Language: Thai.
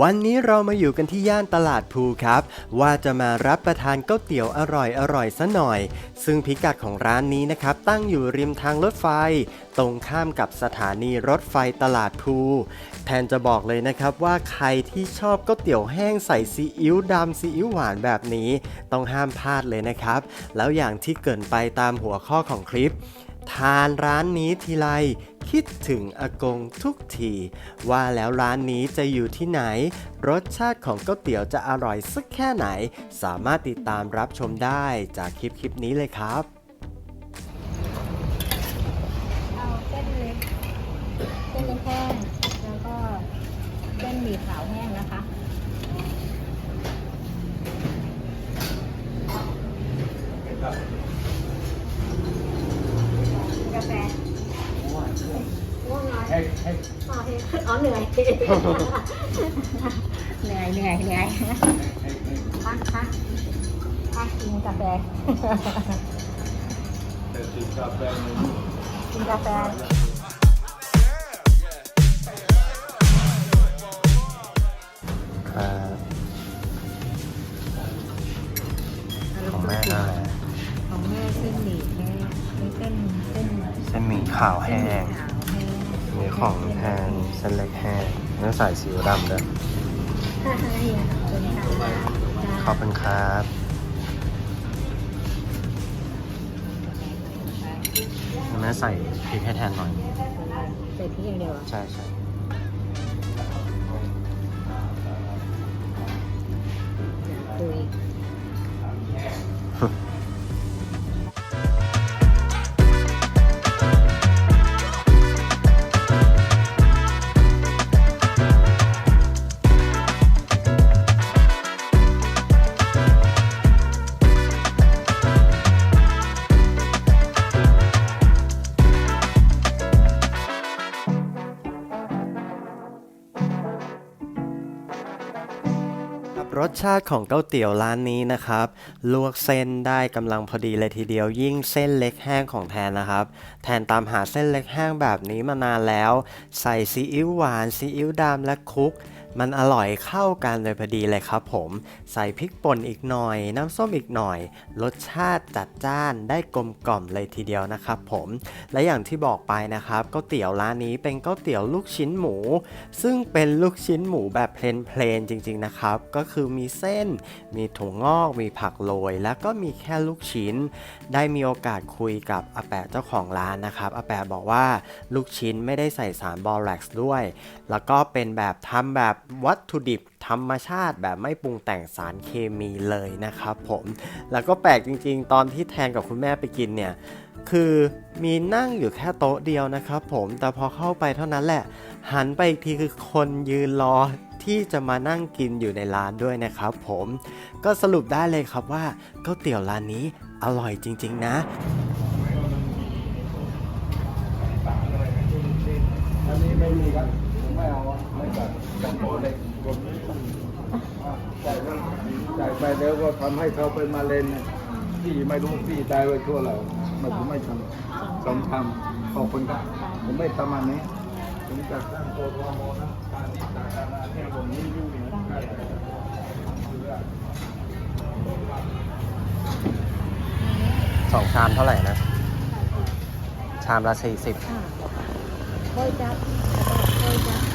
วันนี้เรามาอยู่กันที่ย่านตลาดภูครับ ว่าจะมารับประทานก๋วยเตี๋ยวอร่อยอร่อยซะหน่อย ซึ่งพิกัดของร้านนี้นะครับ ตั้งอยู่ริมทางรถไฟ ตรงข้ามกับสถานีรถไฟตลาดภูแทนจะบอกเลยนะครับว่าใครที่ชอบก๋วยเตี๋ยวแห้งใส่ซีอิ๊วดำซีอิ๊วหวานแบบนี้ ต้องห้ามพลาดเลยนะครับ แล้วอย่างที่เกินไปตามหัวข้อของคลิป ทานร้านนี้ทีไร คิดถึงอากงทุกที ว่าแล้วร้านนี้จะอยู่ที่ไหน รสชาติของก๋วยเตี๋ยวจะอร่อยสักแค่ไหน สามารถติดตามรับชมได้จากคลิปคลิปนี้เลยครับเอาเส้นเล็กเส้นเล็กแห้งแล้วก็เส้นหมี่ขาวแห้งนะคะกาแฟ ง่วงนอนอ๋อเฮ้ยอ๋อเหนื่อย เหนื่อยเหนื่อยเหนื่อยพักพักพักกินกาแฟกินกาแฟของแม่ได้ของแม่เส้นหมี่แห้งไม่เส้นเส้นเส้นหมี่ขาวแห้ง ขาวแห้งมีของแห้งเส้นเล็กแห้งเนื้อใส่ซีอิ๊วดำด้วยใช่เป็นค่ะขอบคุณครับแม่ใส่พริกให้แทนหน่อย ใส่พริกอย่างเดียวอะใช่ใช่ดุย รสชาติของเก้าเตี๋ยวร้านนี้นะครับ ลวกเส้นได้กำลังพอดีเลยทีเดียวยิ่งเส้นเล็กแห้งของแทนนะครับ แทนตามหาเส้นเล็กแห้งแบบนี้มานานแล้ว ใส่ซีอิ๊วหวานซีอิ๊วดำและคุก มันอร่อยเข้ากันเลยพอดีเลยครับผม ใส่พริกป่นอีกหน่อย น้ำส้มอีกหน่อย รสชาติจัดจ้านได้กลมกล่อมเลยทีเดียวนะครับผม และอย่างที่บอกไปนะครับก๋วยเตี๋ยวร้านนี้เป็นก๋วยเตี๋ยวลูกชิ้นหมู ซึ่งเป็นลูกชิ้นหมูแบบเพลนๆจริงๆนะครับ ก็คือมีเส้น มีถั่วงอก มีผักโรย แล้วก็มีแค่ลูกชิ้น ได้มีโอกาสคุยกับอาแปะเจ้าของร้านนะครับอาแปะบอกว่าลูกชิ้นไม่ได้ใส่สารบอแร็กซ์ด้วย แล้วก็เป็นแบบทำแบบวัตถุดิบธรรมชาติแบบไม่ปรุงแต่งสารเคมีเลยนะครับผม แล้วก็แปลกจริงๆ ตอนที่แทนกับคุณแม่ไปกินเนี่ย คือมีนั่งอยู่แค่โต๊ะเดียวนะครับผม แต่พอเข้าไปเท่านั้นแหละ หันไปอีกทีคือคนยืนรอที่จะมานั่งกินอยู่ในร้านด้วยนะครับผม ก็สรุปได้เลยครับว่าก๋วยเตี๋ยวร้านนี้อร่อยจริง ๆ นะ อันนี้ไมีครับผมไม่เอาไม่แบบจังโบเล็กกดจ่ายจ่ายไปแล้วก็ทำให้เขาเป็นมาเลนน่ะที่ไม่รู้ที่ตายไว้ทั่วเรามันผมไม่ทำต้องทำขอบคุณครับผมไม่ทำอันนี้ผมจะสร้างตัวทอโมนะการที่ตาตานาเนี่ผมนี่ยุ่งนะสองชามเท่าไหร่นะ ชามละ40อ่าโอยจับ แล้วก็โอยจับ